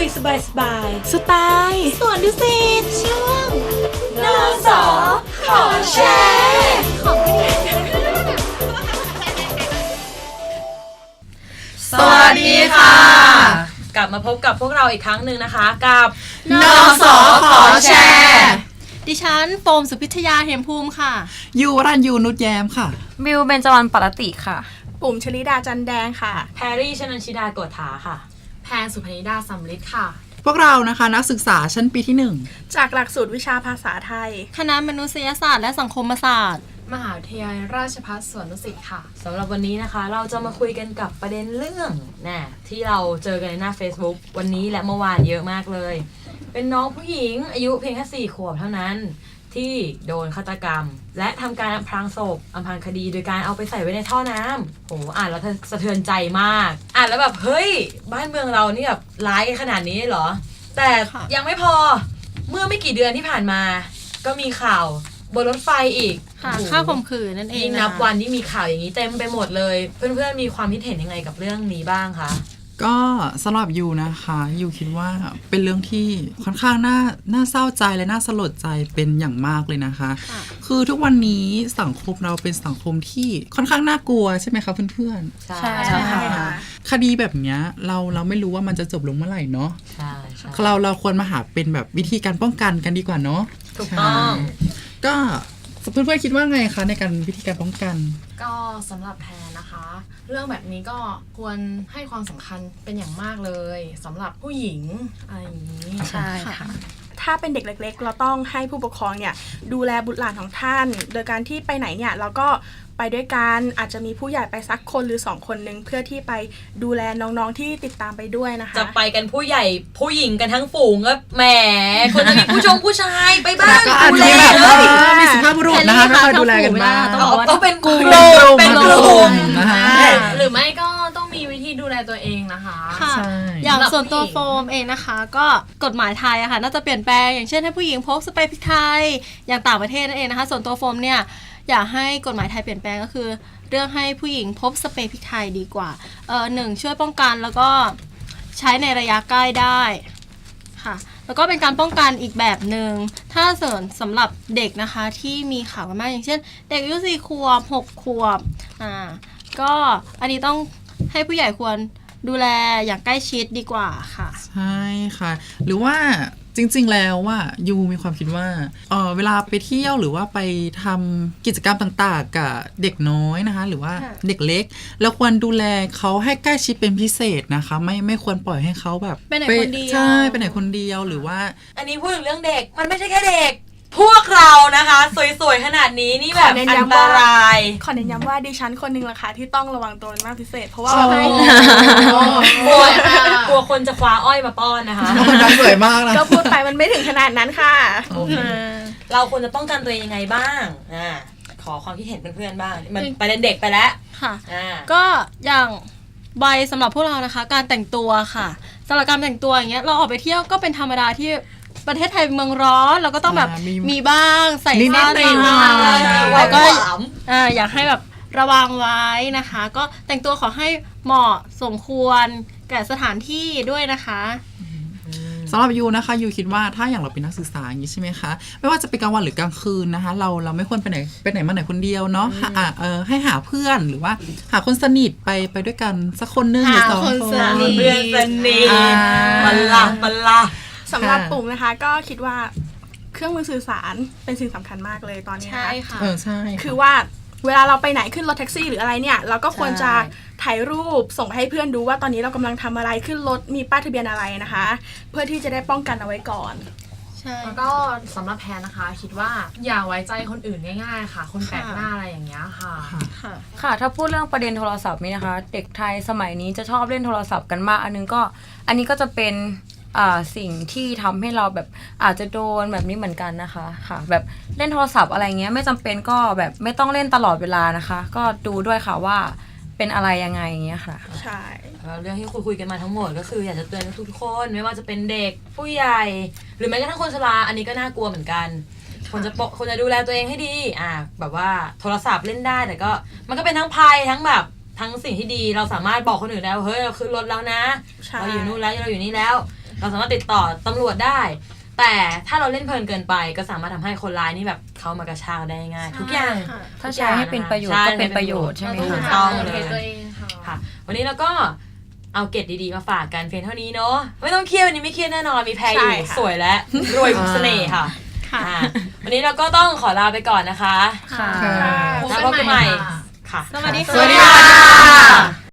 คุยสบายสบายสไตล์ๆส่วนดุสิตช่วงนสอขอแชร์ของสวัสดีค่ะ กลับมาพบกับพวกเราอีกครั้งหนึ่งนะคะ กับนสอขอแชร์ดิฉันโฟมสุพิทยาเหมภูมิค่ะ ยูวรันยูนุชแย้มค่ะบิวเบนจวันปรติค่ะ ปุ่มชลิดาจันแดงค่ะ แพรรี่ชนันชิดาโกฏฐาค่ะ แพนสุพนิดาสัมฤทธิ์ค่ะ พวกเรานะคะนักศึกษาชั้นปีที่หนึ่งจากหลักสูตรวิชาภาษาไทย คณะมนุษยศาสตร์และสังคมศาสตร์ มหาวิทยาลัยราชภัฏสวนดุสิตค่ะสำหรับวันนี้นะคะ เราจะมาคุยกันกับประเด็นเรื่องนะที่เราเจอกันในหน้า Facebook วันนี้และเมื่อวานเยอะมากเลย เป็นน้องผู้หญิงอายุเพียงแค่สี่ขวบเท่านั้น ที่โดนฆาตกรรม และทำการอำพรางศพอำพรางคดีโดยการเอาไปใส่ไว้ในท่อน้ำโหอ่านแล้วสะเทือนใจมาก อ่านแล้วแบบเฮ้ย บ้านเมืองเรานี่แบบร้ายขนาดนี้เหรอ แต่ค่ะยังไม่พอเมื่อไม่กี่เดือนที่ผ่านมา ก็มีข่าวบนรถไฟอีกค่ะโอ้โหค่าข่มขืนนั่นเองยิ่งนะนับคะวันที่มีข่าวอย่างนี้เต็มไปหมดเลย เพื่อนๆมีความคิดเห็นยังไงกับเรื่องนี้บ้างคะ ก็สำหรับยูนะคะยูคิดว่าเป็นเรื่องที่ค่อนข้างน่าน่าเศร้าใจและน่าสลดใจเป็นอย่างมากเลยนะคะค่ะคือทุกวันนี้สังคมเราเป็นสังคมที่ค่อนข้างน่ากลัวใช่ไหมคะเพื่อนใช่ใช่ใช่ค่ะค่ะๆคดีแบบเนี้ยเราเราไม่รู้ว่ามันจะจบลงเมื่อไหร่เนาะใช่ใช่เราเราควรมาหาเป็นแบบวิธีการป้องกันกันดีกว่าเนาะถูกต้องใช่ก็ เพื่อนๆคิดว่าไงคะในการวิธีการป้องกัน ก็สำหรับแพนนะคะ เรื่องแบบนี้ก็ควรให้ความสำคัญเป็นอย่างมากเลยสำหรับผู้หญิงอะไรอย่างนี้ ใช่ค่ะ ถ้าเป็นเด็กเล็ก ๆ เราต้องให้ผู้ปกครองเนี่ยดูแลบุตรหลานของท่าน โดยการที่ไปไหนเนี่ยเราก็ไปด้วยกันอาจจะมีผู้ใหญ่ไปสักคนหรือสองคนหนึ่งเพื่อที่ไปดูแลน้องๆที่ติดตามไปด้วยนะคะจะไปกันผู้ใหญ่ผู้หญิงกันทั้งฝูงก็แหมควรจะมีผู้ชมผู้ชายไปบ้างก็อาจดูจะแลมีแบบเลยว่ามีสุภาพบุรุษนะคะแค่นี้คอยดูแลกันบ้างค่ะต้องเอาบอกว่าต้องเป็นกลุ่มเป็เป็นนกกลุ่ลุ่มมนะคะ ตัวเองนะคะ ค่ะ ใช่ อย่างสำหรับส่วนตัวผู้หญิงโฟมเองนะคะ ก็กฎหมายไทยอะค่ะ น่าจะเปลี่ยนแปลงอย่างเช่นให้ผู้หญิงพกสเปรย์พริกไทยอย่างต่างประเทศนั่นเองนะคะ ส่วนตัวโฟมเนี่ยอยากให้กฎหมายไทยเปลี่ยนแปลงก็คือ เรื่องให้ผู้หญิงพบสเปรย์พริกไทยดีกว่าเออหนึ่งช่วยป้องกันแล้วก็ใช้ในระยะใกล้ได้ค่ะ แล้วก็เป็นการป้องกันอีกแบบหนึ่งถ้าเสริมสำหรับเด็กนะคะที่มีข่าวกันมากอย่างเช่น เด็กอายุสี่ขวบหกขวบอ่าก็อันนี้ต้อง ให้ผู้ใหญ่ควรดูแลอย่างใกล้ชิดดีกว่าค่ะ ใช่ค่ะ หรือว่าจริง ๆ แล้วว่ายูมีความคิดว่าเออเวลาไปเที่ยวหรือว่าไปทำกิจกรรมต่างๆ กับเด็กน้อยนะคะ หรือว่าค่ะเด็กเล็กเราควรดูแลเขาให้ใกล้ชิดเป็นพิเศษนะคะ ไม่ไม่ควรปล่อยให้เขาแบบไปไหนคนเดียวใช่ไปไหนคนเดียวหรือว่า อันนี้พูดถึงเรื่องเด็กมันไม่ใช่แค่เด็ก พวกเรานะคะ สวยๆ ขนาดนี้นี่แบบขอเน้นอันย้ำตว่า ราย ขอเน้นย้ำว่าดิฉันคนหนึ่งละค่ะที่ต้องระวังตัวเป็นมากพิเศษ เพราะว่าโอ้แบบกลัวกลัวคนจะคว้าอ้อยมาป้อนนะคะคนนั้นสวยมากนะ ก็พูดไปมันไม่ถึงขนาดนั้นค่ะ เราควรจะป้องกันตัวเองยังไงบ้าง อ่า ขอความคิดเห็นเพื่อนๆบ้าง มันจริงประเด็นเด็กไปแล้ว ค่ะ อ่า ก็อย่างใบสำหรับพวกเรานะคะ การแต่งตัวค่ะสำหรับการแต่งตัวอย่างเงี้ยเราออกไปเที่ยวก็เป็นธรรมดาที่ ประเทศไทยเมืองร้อนเราก็ต้องแบบอ่ามีมีบ้างใส่นิดๆสั้นหน่อยๆบ้างใช่แล้วก็ถาม อ่าอยากให้แบบระวังไว้นะคะ ก็แต่งตัวขอให้เหมาะสมควรแก่สถานที่ด้วยนะคะ สำหรับยูนะคะยูคิดว่าถ้าอย่างเราเป็นนักศึกษาอย่างนี้ใช่ไหมคะ ไม่ว่าจะเป็นกลางวันหรือกลางคืนนะคะ เราเราไม่ควรไปไหนไปไหนมาไหนคนเดียวเนาะหาอะเออให้หาเพื่อนหรือว่าหาคนสนิทไปไปด้วยกันสักคนหนึงหรือสองหาคนคนสนิทเพื่อนสนิท อ่า บัลละบัลละ สำหรับค่ะปุ่มนะคะ ก็คิดว่าเครื่องมือสื่อสารเป็นสิ่งสำคัญมากเลยตอนนี้นะใช่คะค่ะ เออใช่ะคือว่าเวลาเราไปไหนขึ้นรถแท็กซี่หรืออะไรเนี่ย เราก็ควรจะใช่ถ่ายรูปส่งไปให้เพื่อนดูว่าตอนนี้เรากำลังทำอะไรขึ้นรถมีป้ายทะเบียนอะไรนะคะ เพื่อที่จะได้ป้องกันเอาไว้ก่อน ใช่ แล้วก็สำหรับแพนนะคะ คิดว่าอย่าไว้ใจคนอื่นง่ายๆค่ะ คนแปลกหน้าอะไรอย่างเงี้ยค่ะ ค่ะ ค่ะ ถ้าพูดเรื่องประเด็นโทรศัพท์นี่นะคะ เด็กไทยสมัยนี้จะชอบเล่นโทรศัพท์กันมาก อันนึงก็ อันนี้ก็จะเป็น อ่าสิ่งที่ทำให้เราแบบอาจจะโดนแบบนี้เหมือนกันนะคะค่ะ แบบเล่นโทรศัพท์อะไรเงี้ยไม่จำเป็นก็แบบไม่ต้องเล่นตลอดเวลานะคะ ก็ดูด้วยค่ะว่าเป็นอะไรยังไงอย่างเงี้ยค่ะ ใช่ แล้วเรื่องที่คุยคุยๆกันมาทั้งหมดก็คืออยากจะเตือนทุกๆคนไม่ว่าจะเป็นเด็กผู้ใหญ่ หรือแม้กระทั่งคนชราอันนี้ก็น่ากลัวเหมือนกันคนจะปกคนจะดูแลตัวเองให้ดี อ่า แบบว่าโทรศัพท์เล่นได้แต่ก็มันก็เป็นทั้งภัยทั้งแบบทั้งสิ่งที่ดีเราสามารถบอกคนอื่นได้ว่าเฮ้ยเราขึ้นรถแล้วนะ ใช่ เราอยู่นู่นแล้วเราอยู่นี่แล้ว เราสามารถติดต่อตำรวจได้ แต่ถ้าเราเล่นเพลินเกินไป ก็สามารถทำให้คนร้ายนี่แบบเขามากระชากได้ง่ายทุกอย่างถ้าใช้ให้เป็นประโยชน์ก็เป็นประโยชน์ใช่ไหมถูกคะ ต้องเลเทยตัวเองค่ะค่ะ วันนี้เราก็เอาเกร็ดดีๆมาฝากกันเพียงเท่านี้เนาะไม่ต้องเครียดวันนี้ไม่เครียดแน่นอนมีแพรอยู่ใช่ค่ะ สวยและรวยเสน่ห์ค่ะค่ะอ่าวันนี้เราก็ต้องขอลาไปก่อนนะคะ ค่ะค่ะแล้วพบกันใหม่ ค่ะ สวัสดีสวัสดีค่ะค่ะ